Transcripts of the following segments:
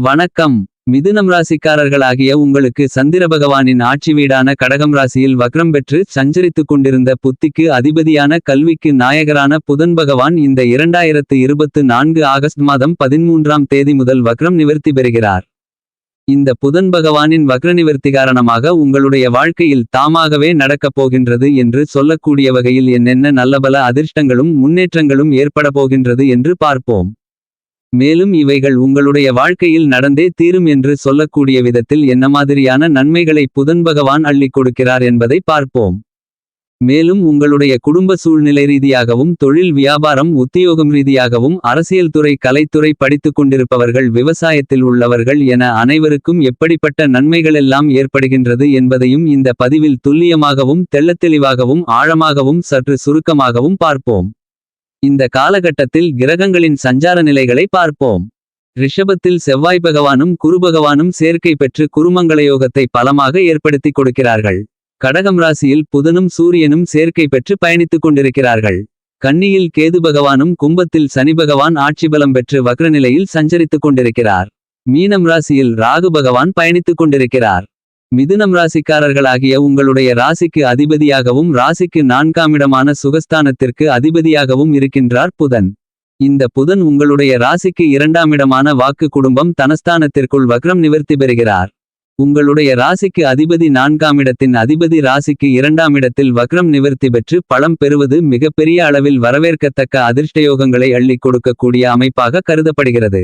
வணக்கம். மிதுனம் ராசிக்காரர்களாகிய உங்களுக்கு சந்திர பகவானின் ஆட்சி வீடான கடகம் ராசியில் வக்ரம் பெற்று சஞ்சரித்துக் கொண்டிருந்த புத்திக்கு அதிபதியான கல்விக்கு நாயகரான புதன் பகவான் இந்த இரண்டாயிரத்து இருபத்து நான்கு ஆகஸ்ட் மாதம் பதிமூன்றாம் தேதி முதல் வக்ரம் நிவர்த்தி பெறுகிறார். இந்த புதன் பகவானின் வக்ர நிவர்த்தி காரணமாக உங்களுடைய வாழ்க்கையில் தாமாகவே நடக்கப் போகின்றது என்று சொல்லக்கூடிய வகையில் என்னென்ன நல்லபல அதிர்ஷ்டங்களும் முன்னேற்றங்களும் ஏற்பட போகின்றது என்று பார்ப்போம். மேலும் இவைகள் உங்களுடைய வாழ்க்கையில் நடந்தே தீரும் என்று சொல்லக்கூடிய விதத்தில் என்ன மாதிரியான நன்மைகளை புதன் பகவான் அள்ளிக் கொடுக்கிறார் என்பதை பார்ப்போம். மேலும் உங்களுடைய குடும்ப சூழ்நிலை ரீதியாகவும் தொழில் வியாபாரம் உத்தியோகம் ரீதியாகவும் அரசியல் துறை கலைத்துறை படித்துக் கொண்டிருப்பவர்கள் விவசாயத்தில் உள்ளவர்கள் என அனைவருக்கும் எப்படிப்பட்ட நன்மைகளெல்லாம் ஏற்படுகின்றது என்பதையும் இந்த பதிவில் துல்லியமாகவும் தெள்ளத்தெளிவாகவும் ஆழமாகவும் சற்று சுருக்கமாகவும் பார்ப்போம். இந்த காலகட்டத்தில் கிரகங்களின் சஞ்சார நிலைகளை பார்ப்போம். ரிஷபத்தில் செவ்வாய் பகவானும் குரு பகவானும் சேர்க்கை பெற்று குருமங்கள யோகத்தை பலமாக ஏற்படுத்திக் கொடுக்கிறார்கள். கடகம் ராசியில் புதனும் சூரியனும் சேர்க்கை பெற்று பயணித்துக் கொண்டிருக்கிறார்கள். கன்னியில் கேது பகவானும் கும்பத்தில் சனி பகவான் ஆட்சி பலம் பெற்று வக்ரநிலையில் சஞ்சரித்துக் கொண்டிருக்கிறார். மீனம் ராசியில் ராகு பகவான் பயணித்துக் கொண்டிருக்கிறார். மிதுனம் ராசிக்காரர்களாகிய உங்களுடைய ராசிக்கு அதிபதியாகவும் ராசிக்கு நான்காமிடமான சுகஸ்தானத்திற்கு அதிபதியாகவும் இருக்கின்றார் புதன். இந்த புதன் உங்களுடைய ராசிக்கு இரண்டாமிடமான வாக்கு குடும்பம் தனஸ்தானத்திற்குள் வக்ரம் நிவர்த்தி பெறுகிறார். உங்களுடைய ராசிக்கு அதிபதி நான்காமிடத்தின் அதிபதி ராசிக்கு இரண்டாமிடத்தில் வக்ரம் நிவர்த்தி பெற்று பழம் பெறுவது மிகப்பெரிய அளவில் வரவேற்கத்தக்க அதிர்ஷ்டயோகங்களை அள்ளிக் கொடுக்கக்கூடிய அமைப்பாக கருதப்படுகிறது.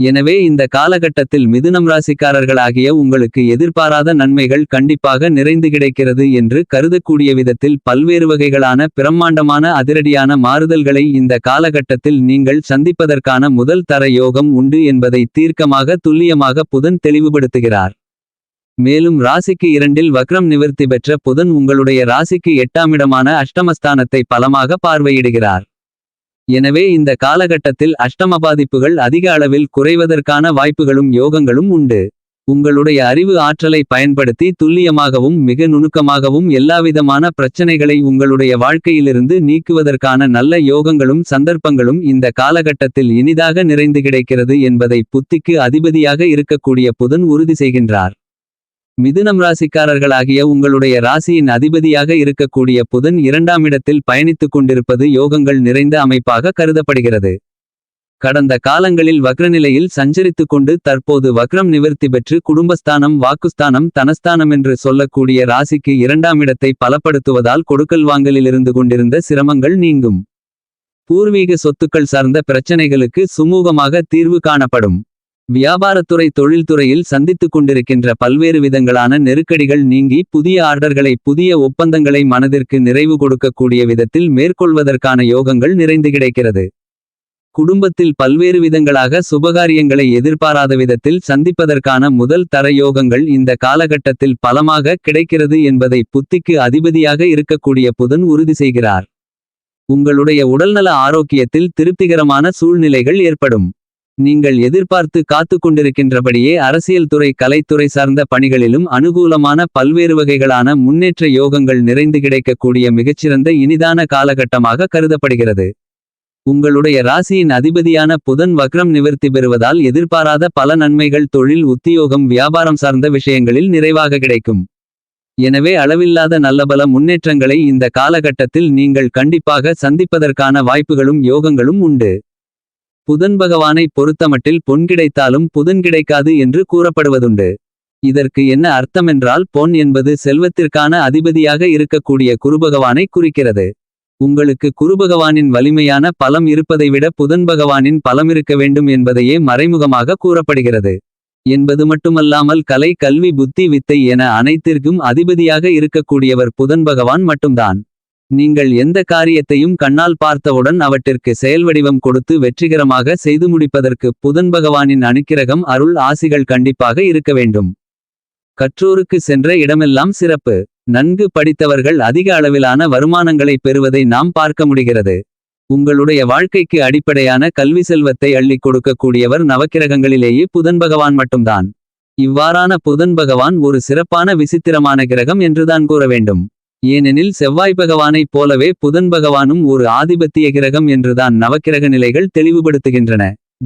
எனவே இந்த காலகட்டத்தில் மிதுனம் ராசிக்காரர்களாகிய உங்களுக்கு எதிர்பாராத நன்மைகள் கண்டிப்பாக நிறைந்து கிடைக்கிறது என்று கருதக்கூடிய விதத்தில் பல்வேறு வகைகளான பிரம்மாண்டமான அதிரடியான மாறுதல்களை இந்த காலகட்டத்தில் நீங்கள் சந்திப்பதற்கான முதல் தர யோகம் உண்டு என்பதை தீர்க்கமாக துல்லியமாக புதன் தெளிவுபடுத்துகிறார். மேலும் ராசிக்கு இரண்டில் வக்ரம் நிவர்த்தி பெற்ற புதன் உங்களுடைய ராசிக்கு எட்டாமிடமான அஷ்டமஸ்தானத்தை பலமாக பார்வையிடுகிறார். எனவே இந்த காலகட்டத்தில் அஷ்டம பாதிப்புகள் அதிக அளவில் குறைவதற்கான வாய்ப்புகளும் யோகங்களும் உண்டு. உங்களுடைய அறிவு ஆற்றலை பயன்படுத்தி துல்லியமாகவும் மிக நுணுக்கமாகவும் எல்லாவிதமான பிரச்சனைகளை உங்களுடைய வாழ்க்கையிலிருந்து நீக்குவதற்கான நல்ல யோகங்களும் சந்தர்ப்பங்களும் இந்த காலகட்டத்தில் இனிதாக நிறைந்து கிடைக்கிறது என்பதை புத்திக்கு அதிபதியாக இருக்கக்கூடிய புதன் உறுதி செய்கின்றார். மிதுனம் ராசிக்காரர்களாகிய உங்களுடைய ராசியின் அதிபதியாக இருக்கக்கூடிய புதன் இரண்டாம் இடத்தில் பயணித்துக் கொண்டிருப்பது யோகங்கள் நிறைந்த அமைப்பாக கருதப்படுகிறது. கடந்த காலங்களில் வக்ரநிலையில் சஞ்சரித்துக் கொண்டு தற்போது வக்ரம் நிவர்த்தி பெற்று குடும்பஸ்தானம் வாக்குஸ்தானம் தனஸ்தானம் என்று சொல்லக்கூடிய ராசிக்கு இரண்டாம் இடத்தை பலப்படுத்துவதால் கொடுக்கல் வாங்கலிலிருந்து கொண்டிருந்த சிரமங்கள் நீங்கும். பூர்வீக சொத்துக்கள் சார்ந்த பிரச்சனைகளுக்கு சுமூகமாக தீர்வு காணப்படும். வியாபாரத்துறை தொழில்துறையில் சந்தித்துக் கொண்டிருக்கின்ற பல்வேறு விதங்களான நெருக்கடிகள் நீங்கி புதிய ஆர்டர்களை புதிய ஒப்பந்தங்களை மனதிற்கு நிறைவு கொடுக்கக்கூடிய விதத்தில் மேற்கொள்வதற்கான யோகங்கள் நிறைந்து கிடைக்கிறது. குடும்பத்தில் பல்வேறு விதங்களாக சுபகாரியங்களை எதிர்பாராத விதத்தில் சந்திப்பதற்கான முதல் தர யோகங்கள் இந்த காலகட்டத்தில் பலமாக கிடைக்கிறது என்பதை புத்திக்கு அதிபதியாக இருக்கக்கூடிய புதன் உறுதி செய்கிறார். உங்களுடைய உடல்நல ஆரோக்கியத்தில் திருப்திகரமான சூழ்நிலைகள் ஏற்படும். நீங்கள் எதிர்பார்த்து காத்து கொண்டிருக்கின்றபடியே அரசியல் துறை கலைத்துறை சார்ந்த பணிகளிலும் அனுகூலமான பல்வேறு வகைகளான முன்னேற்ற யோகங்கள் நிறைந்து கிடைக்கக்கூடிய மிகச்சிறந்த இனிதான காலகட்டமாக கருதப்படுகிறது. உங்களுடைய ராசியின் அதிபதியான புதன் வக்ரம் நிவர்த்தி பெறுவதால் எதிர்பாராத பல நன்மைகள் தொழில் உத்தியோகம் வியாபாரம் சார்ந்த விஷயங்களில் நிறைவாக கிடைக்கும். எனவே அளவில்லாத நல்லபல முன்னேற்றங்களை இந்த காலகட்டத்தில் நீங்கள் கண்டிப்பாக சந்திப்பதற்கான வாய்ப்புகளும் யோகங்களும் உண்டு. புதன் பகவானை பொறுத்தமட்டில் பொன் கிடைத்தாலும் புதன் கிடைக்காது என்று கூறப்படுவதுண்டு. இதற்கு என்ன அர்த்தமென்றால் பொன் என்பது செல்வத்திற்கான அதிபதியாக இருக்கக்கூடிய குருபகவானை குறிக்கிறது. உங்களுக்கு குருபகவானின் வலிமையான பலம் இருப்பதை விட புதன் பகவானின் பலம் இருக்க வேண்டும் என்பதையே மறைமுகமாக கூறப்படுகிறது. என்பது மட்டுமல்லாமல் கலை கல்வி புத்தி வித்தை என அனைத்திற்கும் அதிபதியாக இருக்கக்கூடியவர் புதன் பகவான் மட்டும்தான். நீங்கள் எந்த காரியத்தையும் கண்ணால் பார்த்தவுடன் அவற்றிற்கு செயல் வடிவம் கொடுத்து வெற்றிகரமாக செய்து முடிப்பதற்கு புதன் பகவானின் அனுக்கிரகம் அருள் ஆசிகள் கண்டிப்பாக இருக்க வேண்டும். கற்றோருக்கு சென்ற இடமெல்லாம் சிறப்பு. நன்கு படித்தவர்கள் அதிக அளவிலான வருமானங்களை பெறுவதை நாம் பார்க்க முடிகிறது. உங்களுடைய வாழ்க்கைக்கு அடிப்படையான கல்வி செல்வத்தை அள்ளிக் கொடுக்கக்கூடியவர் நவக்கிரகங்களிலேயே புதன் பகவான் மட்டும்தான். இவ்வாறான புதன் பகவான் ஒரு சிறப்பான விசித்திரமான கிரகம் என்றுதான் கூற வேண்டும். ஏனெனில் செவ்வாய் பகவானைப் போலவே புதன் பகவானும் ஒரு ஆதிபத்திய கிரகம் என்றுதான் நவக்கிரக நிலைகள் தெளிவுபடுத்துகின்றன.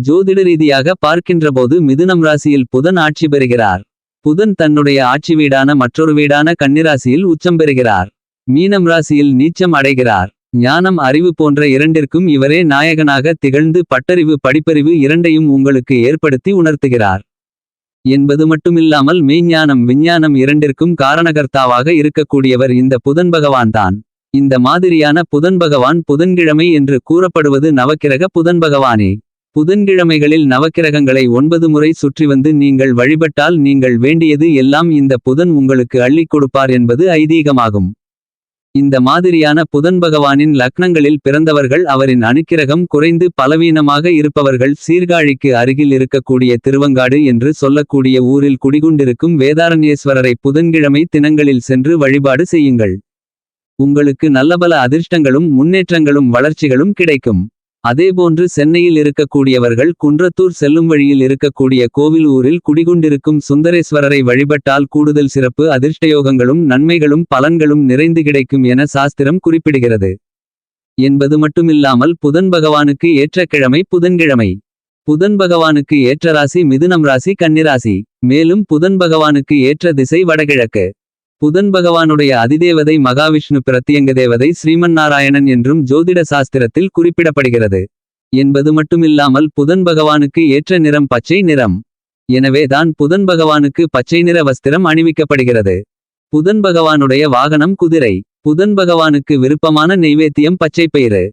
ஜோதிட ரீதியாக பார்க்கின்றபோது மிதுனம் ராசியில் புதன் ஆட்சி பெறுகிறார். புதன் தன்னுடைய ஆட்சி வீடான மற்றொரு வீடான கன்னிராசியில் உச்சம் பெறுகிறார். மீனம் ராசியில் நீச்சம் அடைகிறார். ஞானம் அறிவு போன்ற இரண்டிற்கும் இவரே நாயகனாக திகழ்ந்து பட்டறிவு படிப்பறிவு இரண்டையும் உங்களுக்கு ஏற்படுத்தி உணர்த்துகிறார். என்பது மட்டுமில்லாமல் மெய்ஞானம் விஞ்ஞானம் இரண்டிற்கும் காரணகர்த்தாவாக இருக்கக்கூடியவர் இந்த புதன் பகவான்தான். இந்த மாதிரியான புதன் பகவான் புதன்கிழமை என்று கூறப்படுவது நவக்கிரக புதன் பகவானே. புதன்கிழமைகளில் நவக்கிரகங்களை ஒன்பது முறை சுற்றி வந்து நீங்கள் வழிபட்டால் நீங்கள் வேண்டியது எல்லாம் இந்த புதன் உங்களுக்கு அள்ளிக் கொடுப்பார் என்பது ஐதீகமாகும். இந்த மாதிரியான புதன் பகவானின் லக்னங்களில் பிறந்தவர்கள் அவரின் அணுக்கிரகம் குறைந்து பலவீனமாக இருப்பவர்கள் சீர்காழிக்கு அருகில் இருக்கக்கூடிய திருவங்காடு என்று சொல்லக்கூடிய ஊரில் குடிகொண்டிருக்கும் வேதாரண்யேஸ்வரரை புதன்கிழமை தினங்களில் சென்று வழிபாடு செய்யுங்கள். உங்களுக்கு நல்லபல அதிர்ஷ்டங்களும் முன்னேற்றங்களும் வளர்ச்சிகளும் கிடைக்கும். அதேபோன்று சென்னையில் இருக்கக்கூடியவர்கள் குன்றத்தூர் செல்லும் வழியில் இருக்கக்கூடிய கோவில் ஊரில் குடிகொண்டிருக்கும் சுந்தரேஸ்வரரை வழிபட்டால் கூடுதல் சிறப்பு அதிர்ஷ்டயோகங்களும் நன்மைகளும் பலன்களும் நிறைந்து கிடைக்கும் என சாஸ்திரம் குறிப்பிடுகிறது. என்பது மட்டுமில்லாமல் புதன் பகவானுக்கு ஏற்ற கிழமை புதன்கிழமை. புதன் பகவானுக்கு ஏற்ற ராசி மிதுனம் ராசி கன்னிராசி. மேலும் புதன் பகவானுக்கு ஏற்ற திசை வடகிழக்கு. புதன் பகவானுடைய அதிதேவதை மகாவிஷ்ணு பிரத்தியங்க தேவதை ஸ்ரீமன் நாராயணன் என்றும் ஜோதிட சாஸ்திரத்தில் குறிப்பிடப்படுகிறது. என்பது மட்டுமில்லாமல் புதன் பகவானுக்கு ஏற்ற நிறம் பச்சை நிறம். எனவே தான் புதன் பகவானுக்கு பச்சை நிற வஸ்திரம் அணிவிக்கப்படுகிறது. புதன் பகவானுடைய வாகனம் குதிரை. புதன் பகவானுக்கு விருப்பமான நெய்வேத்தியம் பச்சைப்பயிறு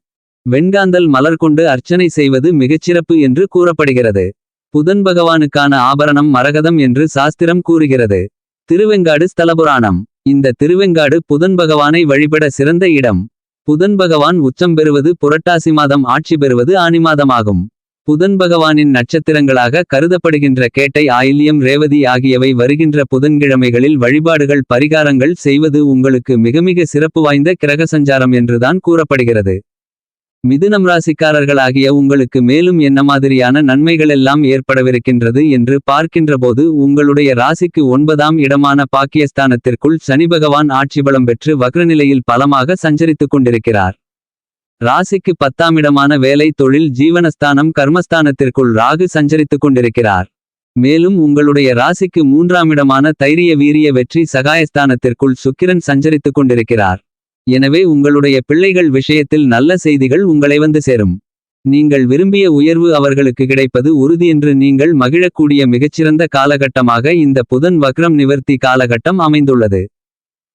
வெண்காந்தல் மலர் கொண்டு அர்ச்சனை செய்வது மிகச்சிறப்பு என்று கூறப்படுகிறது. புதன் பகவானுக்கான ஆபரணம் மரகதம் என்று சாஸ்திரம் கூறுகிறது. திருவெங்காடு ஸ்தலபுராணம். இந்த திருவெங்காடு புதன் பகவானை வழிபட சிறந்த இடம். புதன் பகவான் உச்சம் பெறுவது புரட்டாசி மாதம் ஆட்சி பெறுவது ஆனி மாதமாகும். புதன் பகவானின் நட்சத்திரங்களாக கருதப்படுகின்ற கேட்டை ஆயில்யம் ரேவதி ஆகியவை வருகின்ற புதன்கிழமைகளில் வழிபாடுகள் பரிகாரங்கள் செய்வது உங்களுக்கு மிக மிக சிறப்பு வாய்ந்த கிரக சஞ்சாரம் என்றுதான் கூறப்படுகிறது. மிதுனம் ராசிக்காரர்களாகிய உங்களுக்கு மேலும் என்ன மாதிரியான நன்மைகளெல்லாம் ஏற்படவிருக்கின்றது என்று பார்க்கின்றபோது உங்களுடைய ராசிக்கு ஒன்பதாம் இடமான பாக்கியஸ்தானத்திற்குள் சனி பகவான் ஆட்சி பலம் பெற்று வக்ரநிலையில் பலமாக சஞ்சரித்துக் கொண்டிருக்கிறார். ராசிக்கு பத்தாம் இடமான வேலை தொழில் ஜீவனஸ்தானம் கர்மஸ்தானத்திற்குள் ராகு சஞ்சரித்துக் கொண்டிருக்கிறார். மேலும் உங்களுடைய ராசிக்கு மூன்றாம் இடமான தைரிய வீரிய வெற்றி சகாயஸ்தானத்திற்குள் சுக்கிரன் சஞ்சரித்துக் கொண்டிருக்கிறார். எனவே உங்களுடைய பிள்ளைகள் விஷயத்தில் நல்ல செய்திகள் உங்களை வந்து சேரும். நீங்கள் விரும்பிய உயர்வு அவர்களுக்கு கிடைப்பது உறுதியென்று நீங்கள் மகிழக்கூடிய மிகச்சிறந்த காலகட்டமாக இந்த புதன் வக்ரம் நிவர்த்தி காலகட்டம் அமைந்துள்ளது.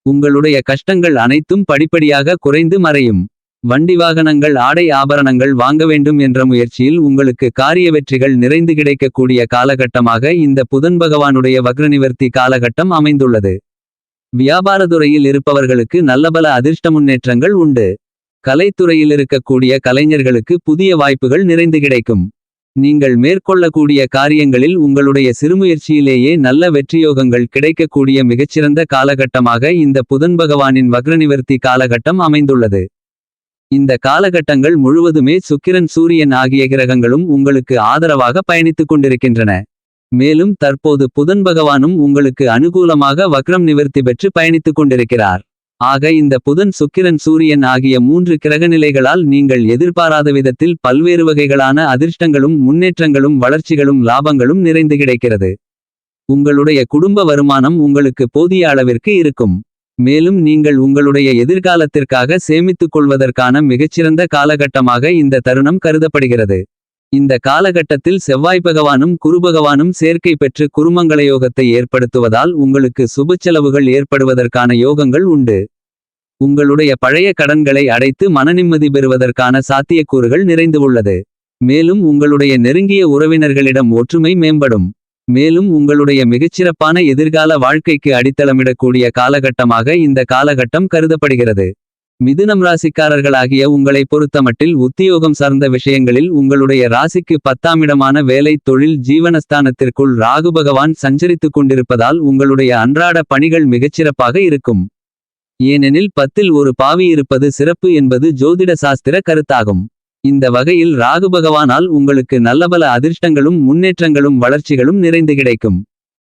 உங்களுடைய கஷ்டங்கள் அனைத்தும் படிப்படியாக குறைந்து மறையும். வண்டி வாகனங்கள் ஆடை ஆபரணங்கள் வாங்க வேண்டும் என்ற முயற்சியில் உங்களுக்கு காரிய வெற்றிகள் நிறைந்து கிடைக்கக்கூடிய காலகட்டமாக இந்த புதன் பகவானுடைய வக்ரநிவர்த்தி காலகட்டம் அமைந்துள்ளது. வியாபாரத்துறையில் இருப்பவர்களுக்கு நல்லபல அதிர்ஷ்ட முன்னேற்றங்கள் உண்டு. கலைத்துறையில் இருக்கக்கூடிய கலைஞர்களுக்கு புதிய வாய்ப்புகள் நிறைந்து கிடைக்கும். நீங்கள் மேற்கொள்ளக்கூடிய காரியங்களில் உங்களுடைய சிறுமுயற்சியிலேயே நல்ல வெற்றியோகங்கள் கிடைக்கக்கூடிய மிகச்சிறந்த காலகட்டமாக இந்த புதன் பகவானின் வக்ரநிவர்த்தி காலகட்டம் அமைந்துள்ளது. இந்த காலகட்டங்கள் முழுவதுமே சுக்கிரன் சூரியன் ஆகிய கிரகங்களும் உங்களுக்கு ஆதரவாக பயணித்துக் கொண்டிருக்கின்றன. மேலும் தற்போது புதன் பகவானும் உங்களுக்கு அனுகூலமாக வக்ரம் நிவர்த்தி பெற்று பயணித்துக் கொண்டிருக்கிறார். ஆக இந்த புதன் சுக்கிரன் சூரியன் ஆகிய மூன்று கிரகநிலைகளால் நீங்கள் எதிர்பாராத விதத்தில் பல்வேறு வகைகளான அதிர்ஷ்டங்களும் முன்னேற்றங்களும் வளர்ச்சிகளும் லாபங்களும் நிறைந்து கிடைக்கிறது. உங்களுடைய குடும்ப வருமானம் உங்களுக்கு போதிய அளவிற்கு இருக்கும். மேலும் நீங்கள் உங்களுடைய எதிர்காலத்திற்காக சேமித்துக் கொள்வதற்கான மிகச்சிறந்த காலகட்டமாக இந்த தருணம் கருதப்படுகிறது. இந்த காலகட்டத்தில் செவ்வாய் பகவானும் குருபகவானும் சேர்க்கை பெற்று குருமங்கள யோகத்தை ஏற்படுத்துவதால் உங்களுக்கு சுபச்செலவுகள் ஏற்படுவதற்கான யோகங்கள் உண்டு. உங்களுடைய பழைய கடன்களை அடைத்து மனநிம்மதி பெறுவதற்கான சாத்தியக்கூறுகள் நிறைந்து உள்ளது. மேலும் உங்களுடைய நெருங்கிய உறவினர்களிடம் ஒற்றுமை மேம்படும். மேலும் உங்களுடைய மிகச்சிறப்பான எதிர்கால வாழ்க்கைக்கு அடித்தளமிடக்கூடிய காலகட்டமாக இந்த காலகட்டம் கருதப்படுகிறது. மிதுனம் ராசிக்காரர்களாகிய உங்களை பொறுத்தமட்டில் உத்தியோகம் சார்ந்த விஷயங்களில் உங்களுடைய ராசிக்கு பத்தாமிடமான வேலை தொழில் ஜீவனஸ்தானத்திற்குள் ராகு பகவான் சஞ்சரித்துக் கொண்டிருப்பதால் உங்களுடைய அன்றாட பணிகள் மிகச்சிறப்பாக இருக்கும். ஏனெனில் பத்தில் ஒரு பாவி இருப்பது சிறப்பு என்பது ஜோதிட சாஸ்திர கருத்தாகும். இந்த வகையில் ராகு பகவானால் உங்களுக்கு நல்லபல அதிர்ஷ்டங்களும் முன்னேற்றங்களும் வளர்ச்சிகளும் நிறைந்து கிடைக்கும்.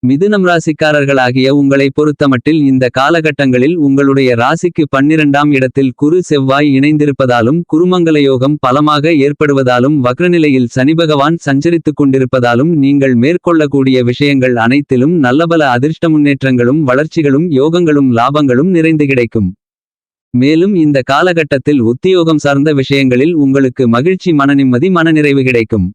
மிதுனம் ராசிக்காரர்களாகிய உங்களை பொறுத்தமட்டில் இந்த காலகட்டங்களில் உங்களுடைய ராசிக்கு பன்னிரண்டாம் இடத்தில் குரு செவ்வாய் இணைந்திருப்பதாலும் குருமங்கல யோகம் பலமாக ஏற்படுவதாலும் வக்ரநிலையில் சனிபகவான் சஞ்சரித்துக் கொண்டிருப்பதாலும் நீங்கள் மேற்கொள்ளக்கூடிய விஷயங்கள் அனைத்திலும் நல்லபல அதிர்ஷ்ட முன்னேற்றங்களும் வளர்ச்சிகளும் யோகங்களும் லாபங்களும் நிறைந்து கிடைக்கும். மேலும் இந்த காலகட்டத்தில் உத்தியோகம் சார்ந்த விஷயங்களில் உங்களுக்கு மகிழ்ச்சி மனநிம்மதி மனநிறைவு கிடைக்கும்.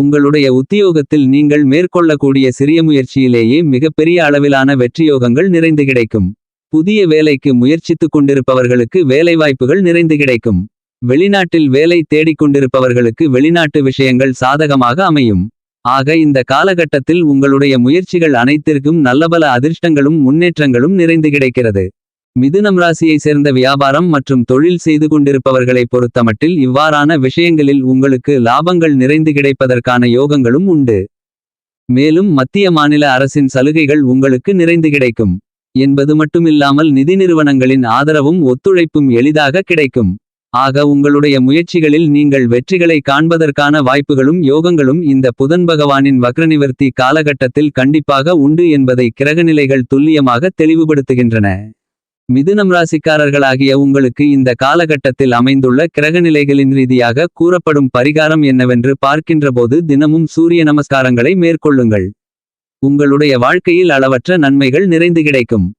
உங்களுடைய உத்தியோகத்தில் நீங்கள் மேற்கொள்ளக்கூடிய சிறிய முயற்சியிலேயே மிகப்பெரிய அளவிலான வெற்றியோகங்கள் நிறைந்து கிடைக்கும். புதிய வேலைக்கு முயற்சித்துக் கொண்டிருப்பவர்களுக்கு வேலைவாய்ப்புகள் நிறைந்து கிடைக்கும். வெளிநாட்டில் வேலை தேடிக் கொண்டிருப்பவர்களுக்கு வெளிநாட்டு விஷயங்கள் சாதகமாக அமையும். ஆக இந்த காலகட்டத்தில் உங்களுடைய முயற்சிகள் அனைத்திற்கும் நல்லபல அதிர்ஷ்டங்களும் முன்னேற்றங்களும் நிறைந்து கிடைக்கிறது. மிதுனம் ராசியை சேர்ந்த வியாபாரம் மற்றும் தொழில் செய்து கொண்டிருப்பவர்களை பொறுத்தமட்டில் இவ்வாறான விஷயங்களில் உங்களுக்கு லாபங்கள் நிறைந்து கிடைப்பதற்கான யோகங்களும் உண்டு. மேலும் மத்திய மாநில அரசின் சலுகைகள் உங்களுக்கு நிறைந்து கிடைக்கும். என்பது மட்டுமில்லாமல் நிதி நிறுவனங்களின் ஆதரவும் ஒத்துழைப்பும் எளிதாக கிடைக்கும். ஆக உங்களுடைய முயற்சிகளில் நீங்கள் வெற்றிகளை காண்பதற்கான வாய்ப்புகளும் யோகங்களும் இந்த புதன் பகவானின் வக்ரநிவர்த்தி காலகட்டத்தில் கண்டிப்பாக உண்டு என்பதை கிரகநிலைகள் துல்லியமாக தெளிவுபடுத்துகின்றன. மிதுனம் ராசிக்காரர்களாகிய உங்களுக்கு இந்த காலகட்டத்தில் அமைந்துள்ள கிரகநிலைகளின் ரீதியாக கூறப்படும் பரிகாரம் என்னவென்று பார்க்கின்றபோது தினமும் சூரிய நமஸ்காரங்களை மேற்கொள்ளுங்கள். உங்களுடைய வாழ்க்கையில் அளவற்ற நன்மைகள் நிறைந்து கிடைக்கும்.